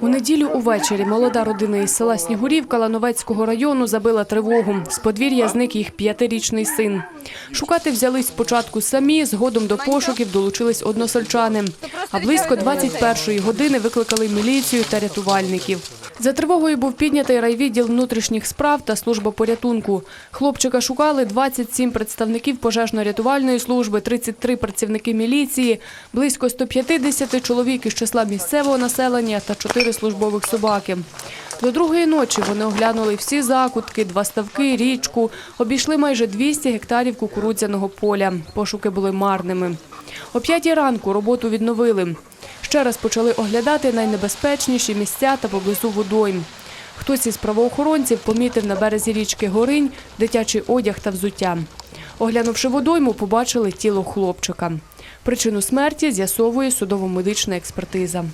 У неділю увечері молода родина із села Снігурівка Лановецького району забила тривогу. З подвір'я зник їх п'ятирічний син. Шукати взялись спочатку самі, згодом до пошуків долучились односельчани. А близько 21-ї години викликали міліцію та рятувальників. За тривогою був піднятий райвідділ внутрішніх справ та служба порятунку. Хлопчика шукали 27 представників пожежно-рятувальної служби, 33 працівники міліції, близько 150 чоловік із числа місцевого населення та 4 службових собаки. До другої ночі вони оглянули всі закутки, два ставки, річку, обійшли майже 200 гектарів кукурудзяного поля. Пошуки були марними. О п'ятій ранку роботу відновили. Ще раз почали оглядати найнебезпечніші місця та поблизу водойм. Хтось із правоохоронців помітив на березі річки Горинь дитячий одяг та взуття. Оглянувши водойму, побачили тіло хлопчика. Причину смерті з'ясовує судово-медична експертиза.